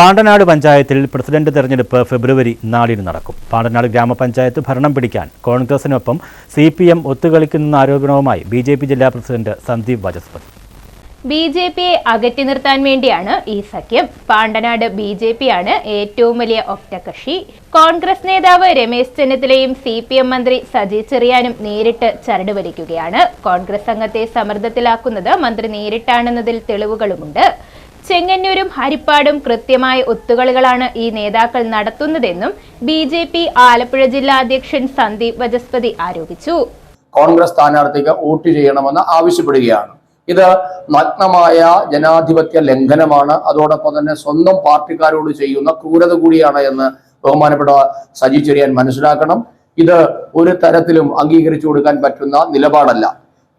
പാണ്ടനാട് പഞ്ചായത്തിൽ പ്രസിഡന്റ് തെരഞ്ഞെടുപ്പ് ഫെബ്രുവരി നാലിന് നടക്കും. പാണ്ടനാട് ഗ്രാമപഞ്ചായത്ത് ഭരണം പിടിക്കാൻ കോൺഗ്രസിനൊപ്പം സി പി എം ഒത്തുകളിക്കുന്ന ആരോപണവുമായി ബി ജെ പി ജില്ലാ president Sandeep Vachaspati B J പിയെ അകറ്റി നിർത്താൻ വേണ്ടിയാണ് ഈ സഖ്യം. പാണ്ടനാട് ബി ജെ പി ആണ് ഏറ്റവും വലിയ ഒറ്റകക്ഷി. കോൺഗ്രസ് നേതാവ് രമേശ് ചെന്നിത്തലയും സി പി എം മന്ത്രി സജി ചെറിയാനും നേരിട്ട് ചരട് വലിക്കുകയാണ്. കോൺഗ്രസ് അംഗത്തെ സമ്മർദ്ദത്തിലാക്കുന്നത് മന്ത്രി നേരിട്ടാണെന്നതിൽ തെളിവുകളുമുണ്ട്. ചെങ്ങന്നൂരും ഹരിപ്പാടും കൃത്യമായ ഒത്തുകളികളാണ് ഈ നേതാക്കൾ നടത്തുന്നതെന്നും ബി ജെ പി ആലപ്പുഴ ജില്ലാ അധ്യക്ഷൻ സന്ദീപ് വജസ്പതി ആരോപിച്ചു. കോൺഗ്രസ് സ്ഥാനാർത്ഥിക്ക് വോട്ട് ചെയ്യണമെന്ന് ആവശ്യപ്പെടുകയാണ്. ഇത് നഗ്നമായ ജനാധിപത്യ ലംഘനമാണ്. അതോടൊപ്പം തന്നെ സ്വന്തം പാർട്ടിക്കാരോട് ചെയ്യുന്ന ക്രൂരത കൂടിയാണ് എന്ന് ബഹുമാനപ്പെട്ട സജി ചെറിയാൻ മനസ്സിലാക്കണം. ഇത് ഒരു തരത്തിലും അംഗീകരിച്ചു കൊടുക്കാൻ പറ്റുന്ന നിലപാടല്ല.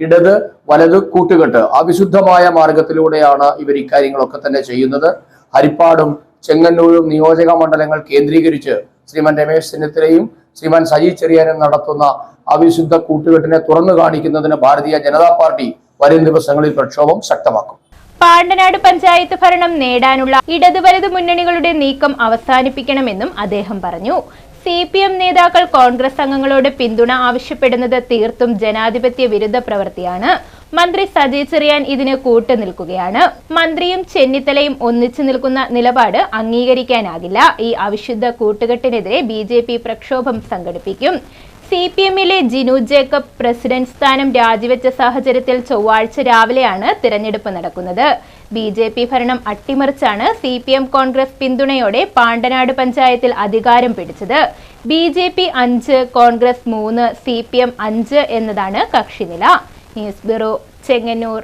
ഇടത് വലത് കൂട്ടുകെട്ട് അവിശുദ്ധമായ മാർഗത്തിലൂടെയാണ് ഇവർ ഇക്കാര്യങ്ങളൊക്കെ തന്നെ ചെയ്യുന്നത്. ഹരിപ്പാടും ചെങ്ങന്നൂരും നിയോജക മണ്ഡലങ്ങൾ കേന്ദ്രീകരിച്ച് ശ്രീമാൻ രമേശ് ചെന്നിത്തലയും ശ്രീമാൻ സജി ചെറിയാനും നടത്തുന്ന അവിശുദ്ധ കൂട്ടുകെട്ടിനെ തുറന്നു കാണിക്കുന്നതിന് ഭാരതീയ ജനതാ പാർട്ടി വരും ദിവസങ്ങളിൽ പ്രക്ഷോഭം ശക്തമാക്കും. പാണ്ടനാട് പഞ്ചായത്ത് ഭരണം നേടാനുള്ള ഇടതുവലതു വലത് മുന്നണികളുടെ നീക്കം അവസാനിപ്പിക്കണമെന്നും അദ്ദേഹം പറഞ്ഞു. സി പി എം നേതാക്കൾ കോൺഗ്രസ് അംഗങ്ങളോട് പിന്തുണ ആവശ്യപ്പെടുന്നത് തീർത്തും ജനാധിപത്യ വിരുദ്ധ പ്രവൃത്തിയാണ്. മന്ത്രി സജി ചെറിയാൻ ഇതിന് കൂട്ടു നിൽക്കുകയാണ്. മന്ത്രിയും ചെന്നിത്തലയും ഒന്നിച്ചു നിൽക്കുന്ന നിലപാട് അംഗീകരിക്കാനാകില്ല. ഈ അവിശുദ്ധ കൂട്ടുകെട്ടിനെതിരെ ബി പ്രക്ഷോഭം സംഘടിപ്പിക്കും. സി പി എമ്മിലെ ജിനു ജേക്കബ് പ്രസിഡന്റ് സ്ഥാനം രാജിവെച്ച സാഹചര്യത്തിൽ ചൊവ്വാഴ്ച രാവിലെയാണ് തിരഞ്ഞെടുപ്പ് നടക്കുന്നത്. ബി ജെ പി ഭരണം അട്ടിമറിച്ചാണ് സി പി എം കോൺഗ്രസ് പിന്തുണയോടെ പാണ്ടനാട് പഞ്ചായത്തിൽ അധികാരം പിടിച്ചത്. ബി ജെ പി അഞ്ച് കോൺഗ്രസ് മൂന്ന് സി പി എം അഞ്ച് എന്നതാണ് കക്ഷിനില. News bureau Chengannur.